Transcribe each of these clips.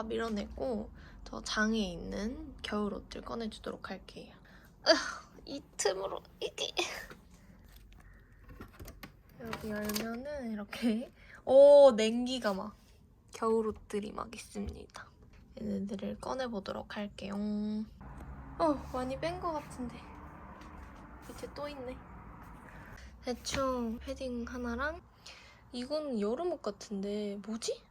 다 밀어내고 저 장에 있는 겨울 옷들 꺼내주도록 할게요. 으, 이 틈으로 이게 여기 열면은 이렇게 오 냉기가 막 겨울 옷들이 막 있습니다. 얘네들을 꺼내보도록 할게요. 어 많이 뺀 것 같은데 밑에 또 있네. 대충 패딩 하나랑 이건 여름 옷 같은데 뭐지?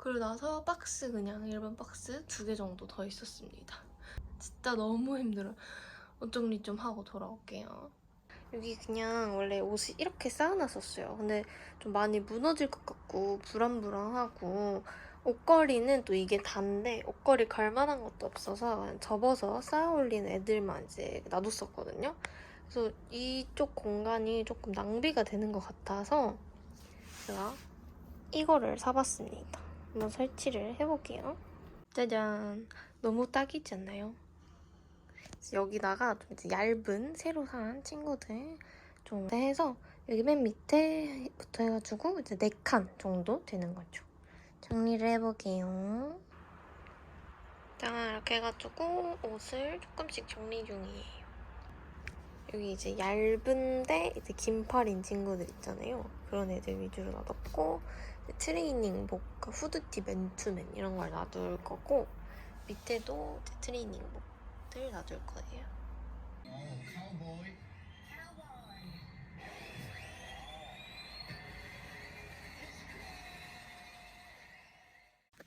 그리고 나서 박스 그냥 일반 박스 두 개 정도 더 있었습니다. 진짜 너무 힘들어. 옷 정리 좀 하고 돌아올게요. 여기 그냥 원래 옷을 이렇게 쌓아놨었어요. 근데 좀 많이 무너질 것 같고 불안불안하고 옷걸이는 또 이게 단데 옷걸이 걸 만한 것도 없어서 접어서 쌓아 올린 애들만 이제 놔뒀었거든요. 그래서 이쪽 공간이 조금 낭비가 되는 것 같아서 제가 이거를 사봤습니다. 한번 설치를 해볼게요. 짜잔! 너무 딱이지 않나요? 여기다가 좀 이제 얇은 새로 산 친구들 좀 해서 여기 맨 밑에부터 해가지고 이제 4칸 정도 되는 거죠. 정리를 해볼게요. 자, 이렇게 해가지고 옷을 조금씩 정리 중이에요. 여기 이제 얇은데 이제 긴팔인 친구들 있잖아요. 그런 애들 위주로 놔뒀고 트레이닝복, 그러니까 후드티, 맨투맨 이런 걸 놔둘 거고 밑에도 트레이닝복들 놔둘 거예요.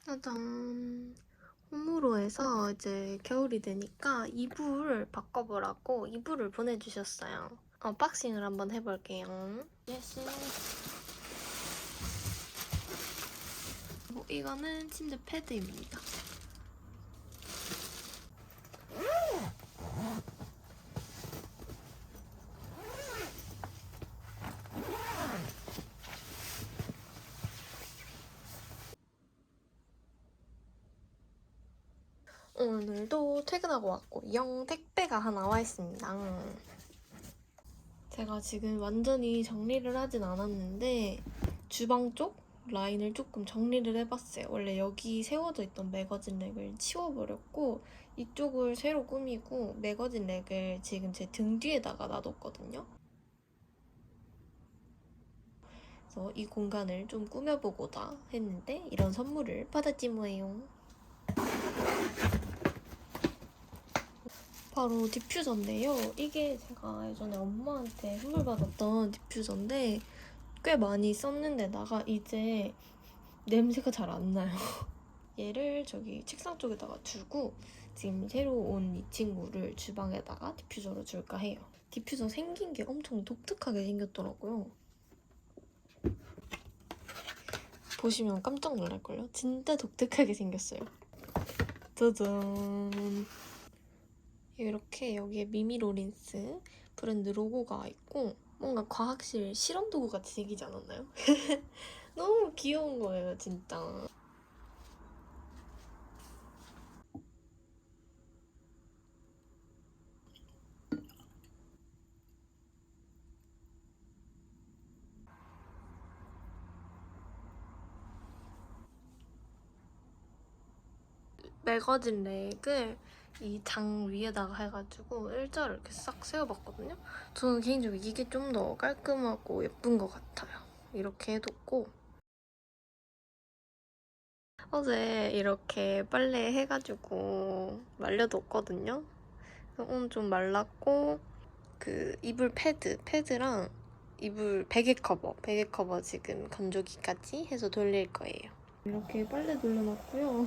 짜잔. 홈으로에서 이제 겨울이 되니까 이불을 바꿔보라고 이불을 보내주셨어요. 언박싱을 한번 해볼게요. 예스. 뭐 이거는 침대 패드입니다. 오늘도 퇴근하고 왔고 영 택배가 하나 와 있습니다. 제가 지금 완전히 정리를 하진 않았는데 주방 쪽 라인을 조금 정리를 해봤어요. 원래 여기 세워져 있던 매거진 렉을 치워버렸고 이쪽을 새로 꾸미고 매거진 렉을 지금 제 등 뒤에다가 놔뒀거든요. 그래서 이 공간을 좀 꾸며보고자 했는데 이런 선물을 받았지 뭐예요. 바로 디퓨저인데요. 이게 제가 예전에 엄마한테 선물 받았던 디퓨저인데 꽤 많이 썼는데다가 이제 냄새가 잘 안 나요. 얘를 저기 책상 쪽에다가 두고 지금 새로 온 이 친구를 주방에다가 디퓨저로 줄까 해요. 디퓨저 생긴 게 엄청 독특하게 생겼더라고요. 보시면 깜짝 놀랄걸요? 진짜 독특하게 생겼어요. 짜잔. 이렇게 여기에 미미 로린스 브랜드 로고가 있고 뭔가 과학실 실험 도구 같이 생기지 않았나요? 너무 귀여운 거예요, 진짜. 매거진 렉을 이 장 위에다가 해가지고 일자를 이렇게 싹 세워봤거든요. 저는 개인적으로 이게 좀 더 깔끔하고 예쁜 것 같아요. 이렇게 해뒀고 어제 이렇게 빨래 해가지고 말려뒀거든요. 오늘 좀 말랐고 그 이불 패드, 패드랑 이불 베개 커버, 베개 커버 지금 건조기까지 해서 돌릴 거예요. 이렇게 빨래 돌려놨고요.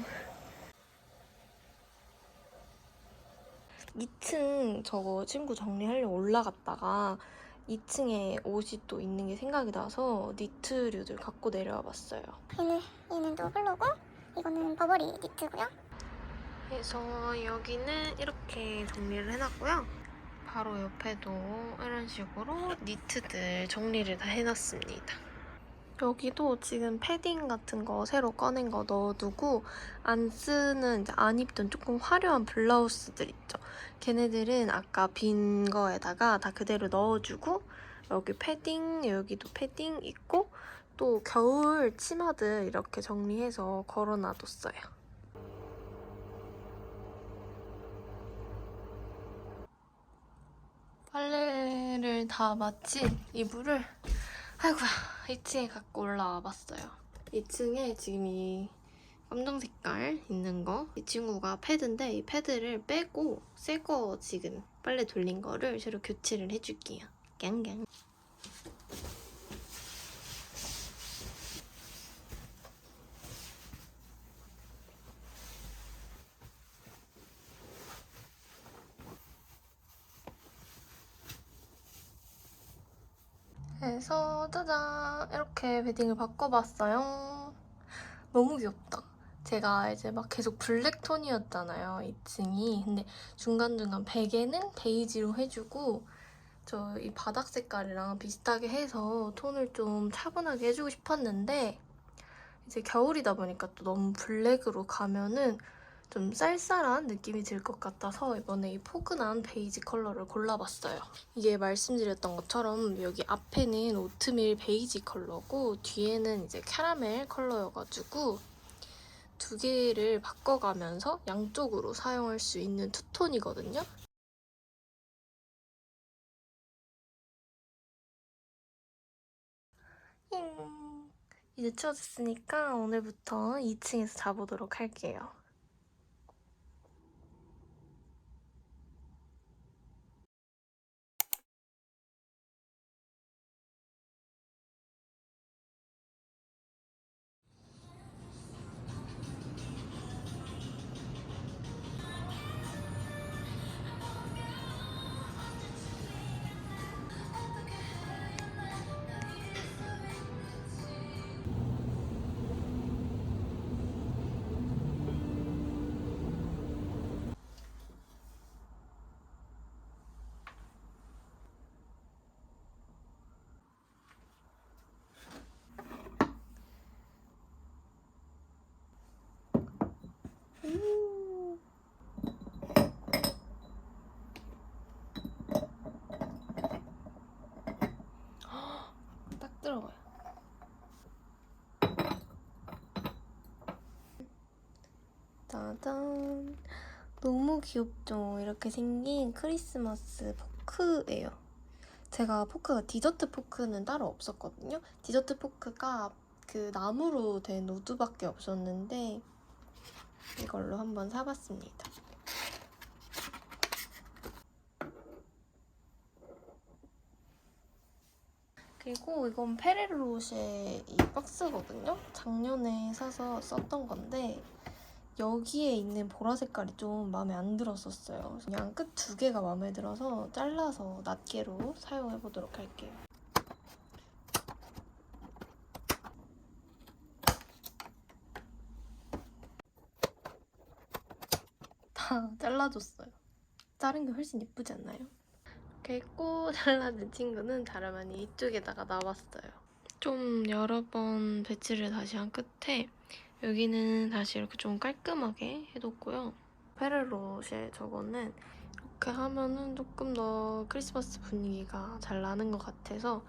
2층 저거 친구 정리하려고 올라갔다가 2층에 옷이 또 있는 게 생각이 나서 니트류들 갖고 내려와 봤어요. 얘는 얘는 또 홀로고 이거는 버버리 니트고요. 그래서 여기는 이렇게 정리를 해놨고요. 바로 옆에도 이런 식으로 니트들 정리를 다 해놨습니다. 여기도 지금 패딩 같은 거 새로 꺼낸 거 넣어두고 안 쓰는 이제 안 입던 조금 화려한 블라우스들 있죠. 걔네들은 아까 빈 거에다가 다 그대로 넣어주고 여기 패딩 여기도 패딩 있고 또 겨울 치마들 이렇게 정리해서 걸어놔뒀어요. 빨래를 다 마친 이불을 아이고야 2층에 갖고 올라와 봤어요. 2층에 지금 이 검정 색깔 있는 거. 이 친구가 패드인데 이 패드를 빼고 새 거 지금 빨래 돌린 거를 새로 교체를 해줄게요. 갱갱. 그래서 짜잔 이렇게 베딩을 바꿔봤어요. 너무 귀엽다. 제가 이제 막 계속 블랙 톤이었잖아요, 2층이. 근데 중간중간 베개는 베이지로 해주고 저 이 바닥 색깔이랑 비슷하게 해서 톤을 좀 차분하게 해주고 싶었는데 이제 겨울이다 보니까 또 너무 블랙으로 가면은 좀 쌀쌀한 느낌이 들 것 같아서 이번에 이 포근한 베이지 컬러를 골라봤어요. 이게 말씀드렸던 것처럼 여기 앞에는 오트밀 베이지 컬러고 뒤에는 이제 캐러멜 컬러여가지고 두 개를 바꿔가면서 양쪽으로 사용할 수 있는 투톤이거든요. 힝. 이제 추워졌으니까 오늘부터 2층에서 자보도록 할게요. 딱 들어가요. 짜잔. 너무 귀엽죠? 이렇게 생긴 크리스마스 포크예요. 제가 포크가 디저트 포크는 따로 없었거든요. 디저트 포크가 그 나무로 된 우드밖에 없었는데 이걸로 한번 사봤습니다. 그리고 이건 페레로로쉐 이 박스거든요. 작년에 사서 썼던 건데 여기에 있는 보라 색깔이 좀 마음에 안 들었었어요. 그냥 끝 두 개가 마음에 들어서 잘라서 낱개로 사용해 보도록 할게요. 다 잘라줬어요. 자른 게 훨씬 예쁘지 않나요? 이렇게 고 잘라낸 친구는 자르마니 이쪽에다가 나왔어요. 좀 여러 번 배치를 다시 한 끝에 여기는 다시 이렇게 좀 깔끔하게 해뒀고요. 페레로쉐 저거는 이렇게 하면은 조금 더 크리스마스 분위기가 잘 나는 것 같아서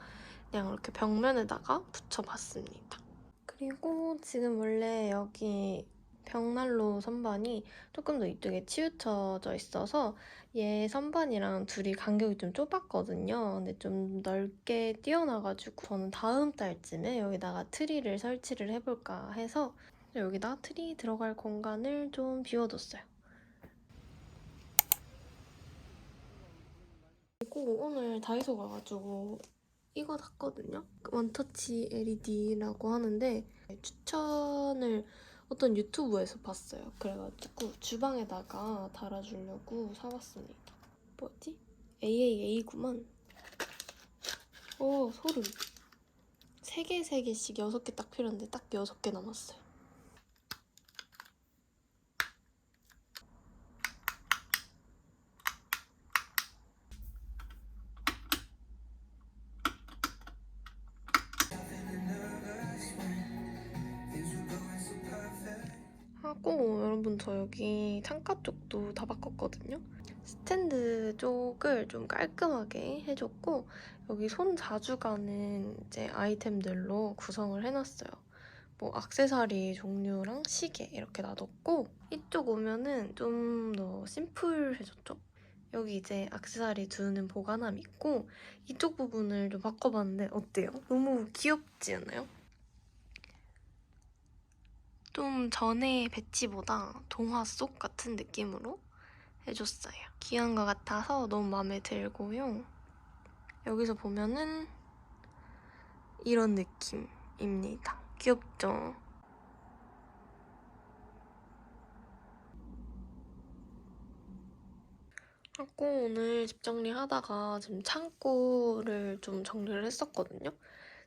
그냥 이렇게 벽면에다가 붙여봤습니다. 그리고 지금 원래 여기 벽난로 선반이 조금 더 이쪽에 치우쳐져 있어서 얘 선반이랑 둘이 간격이 좀 좁았거든요. 근데 좀 넓게 띄어놔가지고 저는 다음 달쯤에 여기다가 트리를 설치를 해볼까 해서 여기다 트리 들어갈 공간을 좀 비워뒀어요. 그리고 오늘 다이소 가가지고 이거 샀거든요. 원터치 LED라고 하는데 추천을 어떤 유튜브에서 봤어요. 그래가지고 주방에다가 달아주려고 사왔습니다. 뭐지? AAA구만. 오 소름. 3개, 3개씩 6개 딱 필요한데 딱 6개 남았어요. 하고 여러분 저 여기 창가 쪽도 다 바꿨거든요. 스탠드 쪽을 좀 깔끔하게 해줬고 여기 손 자주 가는 이제 아이템들로 구성을 해놨어요. 뭐 악세사리 종류랑 시계 이렇게 놔뒀고 이쪽 오면은 좀 더 심플해졌죠? 여기 이제 액세서리 두는 보관함 있고 이쪽 부분을 좀 바꿔봤는데 어때요? 너무 귀엽지 않나요? 좀 전에 배치보다 동화 속 같은 느낌으로 해줬어요. 귀여운 것 같아서 너무 마음에 들고요. 여기서 보면은 이런 느낌입니다. 귀엽죠? 하고 오늘 집 정리하다가 지금 창고를 좀 정리를 했었거든요.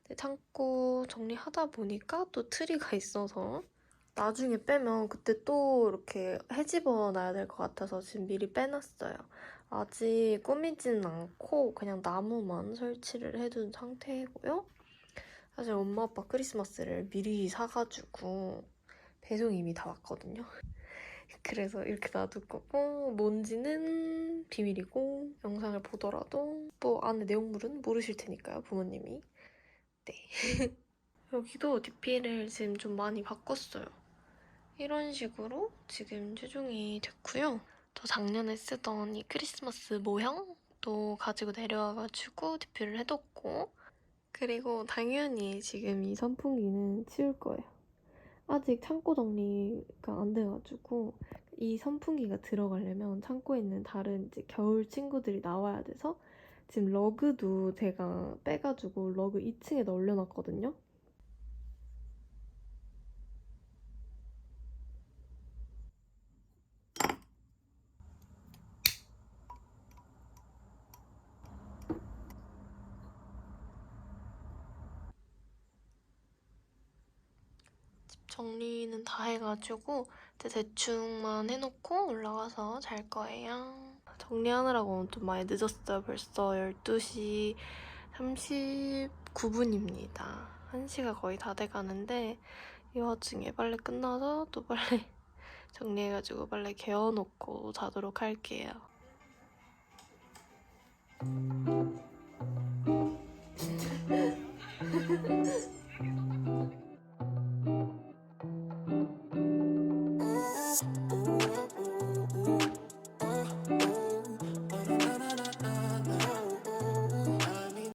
근데 창고 정리하다 보니까 또 트리가 있어서 나중에 빼면 그때 또 이렇게 헤집어 놔야 될 것 같아서 지금 미리 빼놨어요. 아직 꾸미지는 않고 그냥 나무만 설치를 해둔 상태고요. 사실 엄마 아빠 크리스마스를 미리 사가지고 배송이 이미 다 왔거든요. 그래서 이렇게 놔둘 거고 뭔지는 비밀이고 영상을 보더라도 뭐 안에 내용물은 모르실 테니까요 부모님이 네 여기도 DP를 지금 좀 많이 바꿨어요 이런 식으로 지금 최종이 됐고요 저 작년에 쓰던 이 크리스마스 모형도 가지고 내려와가지고 DP를 해뒀고 그리고 당연히 지금 이 선풍기는 치울 거예요 아직 창고 정리가 안 돼가지고 이 선풍기가 들어가려면 창고에 있는 다른 이제 겨울 친구들이 나와야 돼서 지금 러그도 제가 빼가지고 러그 2층에 널려놨거든요. 정리는 다 해가지고 이제 대충만 해놓고 올라가서 잘 거예요. 정리하느라고 좀 많이 늦었어요. 벌써 12시 39분입니다. 1시가 거의 다 돼가는데 이 와중에 빨래 끝나서 또 빨래 정리해가지고 빨래 개어놓고 자도록 할게요.